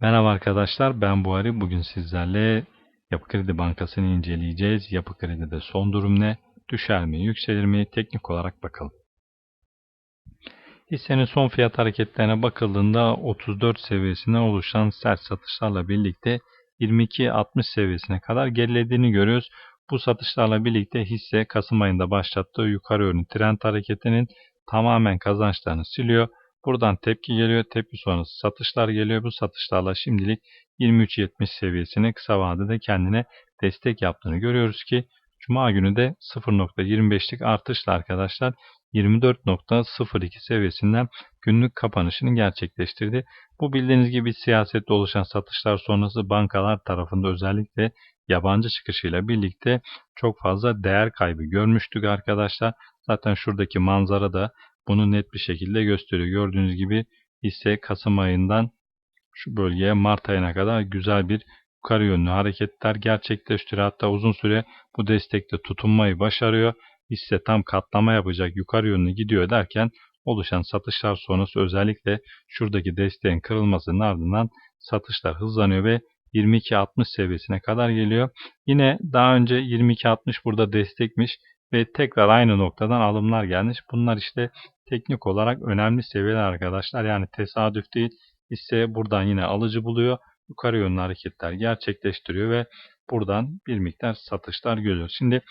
Merhaba arkadaşlar ben Buhari. Bugün sizlerle Yapı Kredi Bankası'nı inceleyeceğiz. Yapı Kredi'de son durum ne? Düşer mi, yükselir mi? Teknik olarak bakalım. Hissenin son fiyat hareketlerine bakıldığında 34 seviyesinden oluşan sert satışlarla birlikte 22.60 seviyesine kadar gerilediğini görüyoruz. Bu satışlarla birlikte hisse Kasım ayında başlattığı yukarı yönlü trend hareketinin tamamen kazançlarını siliyor. Buradan tepki geliyor. Tepki sonrası satışlar geliyor. Bu satışlarla şimdilik 23.70 seviyesine kısa vadede kendine destek yaptığını görüyoruz ki Cuma günü de 0.25'lik artışla arkadaşlar 24.02 seviyesinden günlük kapanışını gerçekleştirdi. Bu bildiğiniz gibi siyasette oluşan satışlar sonrası bankalar tarafında özellikle yabancı çıkışıyla birlikte çok fazla değer kaybı görmüştük arkadaşlar. Zaten şuradaki manzara da bunu net bir şekilde gösteriyor. Gördüğünüz gibi hisse Kasım ayından şu bölgeye Mart ayına kadar güzel bir yukarı yönlü hareketler gerçekleştiriyor. Hatta uzun süre bu destekte tutunmayı başarıyor. Hisse tam katlama yapacak yukarı yönlü gidiyor derken oluşan satışlar sonrası özellikle şuradaki desteğin kırılmasının ardından satışlar hızlanıyor ve 22.60 seviyesine kadar geliyor. Yine daha önce 22.60 burada destekmiş ve tekrar aynı noktadan alımlar gelmiş. Bunlar işte teknik olarak önemli seviyeler arkadaşlar. Yani tesadüf değil. Hisse buradan yine alıcı buluyor. Yukarı yönlü hareketler gerçekleştiriyor ve buradan bir miktar satışlar görüyoruz. Şimdi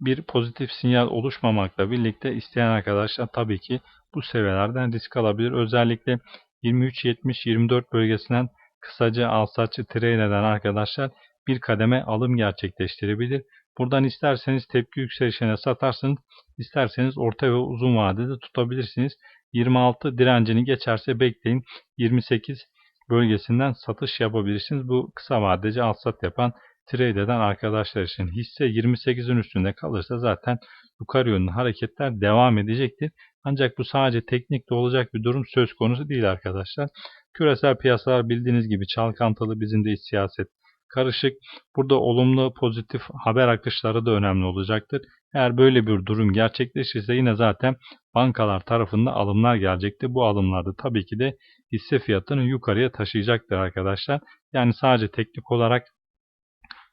bir pozitif sinyal oluşmamakla birlikte isteyen arkadaşlar tabii ki bu seviyelerden risk alabilir. Özellikle 23-70-24 bölgesinden kısaca alsatçı trade eden arkadaşlar bir kademe alım gerçekleştirebilir. Buradan isterseniz tepki yükselişine satarsınız, isterseniz orta ve uzun vadede tutabilirsiniz. 26 direncini geçerse bekleyin. 28 bölgesinden satış yapabilirsiniz. Bu kısa vadeci alsat yapan trade eden arkadaşlar için hisse 28'in üstünde kalırsa zaten yukarı yönlü hareketler devam edecektir. Ancak bu sadece teknikte olacak bir durum söz konusu değil arkadaşlar. Küresel piyasalar bildiğiniz gibi çalkantılı bizim de iç siyaset karışık. Burada olumlu pozitif haber akışları da önemli olacaktır. Eğer böyle bir durum gerçekleşirse yine zaten bankalar tarafından alımlar gelecektir. Bu alımlarda tabii ki de hisse fiyatını yukarıya taşıyacaktır arkadaşlar. Yani sadece teknik olarak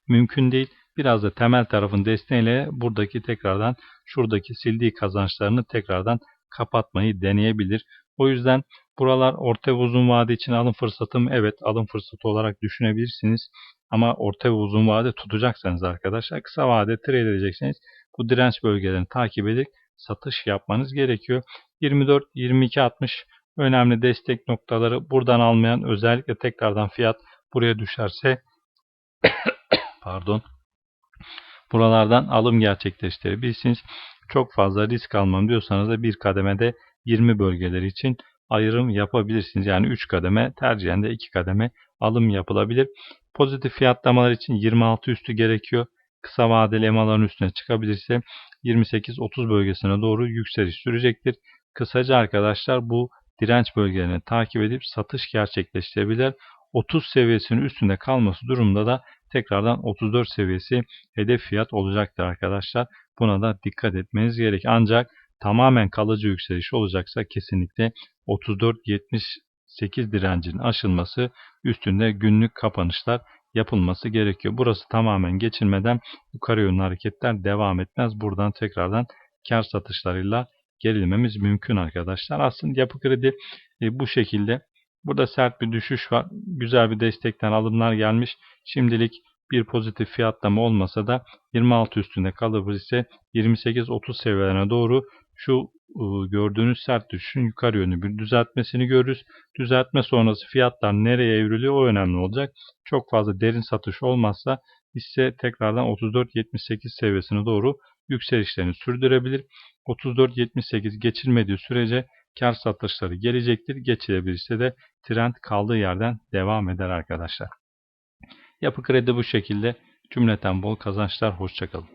mümkün değil. Biraz da temel tarafın desteğiyle buradaki tekrardan şuradaki sildiği kazançlarını tekrardan kapatmayı deneyebilir. O yüzden buralar orta ve uzun vade için alım fırsatı mı? Evet alım fırsatı olarak düşünebilirsiniz. Ama orta ve uzun vade tutacaksanız arkadaşlar kısa vade trade edecekseniz bu direnç bölgelerini takip edip satış yapmanız gerekiyor. 24 22 60 önemli destek noktaları buradan almayan özellikle tekrardan fiyat buraya düşerse pardon buralardan alım gerçekleştirebilirsiniz. Çok fazla risk almam diyorsanız da bir kademede 20 bölgeleri için ayrım yapabilirsiniz. Yani 3 kademe tercihen de 2 kademe alım yapılabilir. Pozitif fiyatlamalar için 26 üstü gerekiyor. Kısa vadeli emaların üstüne çıkabilirse 28-30 bölgesine doğru yükseliş sürecektir. Kısaca arkadaşlar bu direnç bölgelerini takip edip satış gerçekleştirebilir. 30 seviyesinin üstünde kalması durumda da tekrardan 34 seviyesi hedef fiyat olacaktır arkadaşlar. Buna da dikkat etmeniz gerek. Ancak tamamen kalıcı yükseliş olacaksa kesinlikle 34-78 direncinin aşılması üstünde günlük kapanışlar yapılması gerekiyor. Burası tamamen geçilmeden yukarı yönlü hareketler devam etmez. Buradan tekrardan kar satışlarıyla gerilmemiz mümkün arkadaşlar. Aslında yapı kredi e, bu şekilde. Burada sert bir düşüş var. Güzel bir destekten alımlar gelmiş. Şimdilik bir pozitif fiyatlama olmasa da 26 üstünde kalır ise 28-30 seviyelerine doğru şu ıı, gördüğünüz sert düşüşün yukarı yönlü bir düzeltmesini görürüz. Düzeltme sonrası fiyatlar nereye evriliyor o önemli olacak. Çok fazla derin satış olmazsa hisse tekrardan 34-78 seviyesine doğru yükselişlerini sürdürebilir. 34-78 geçilmediği sürece kar satışları gelecektir. Geçilebilirse de trend kaldığı yerden devam eder arkadaşlar. Yapı kredi bu şekilde. Cümleten bol kazançlar. Hoşçakalın.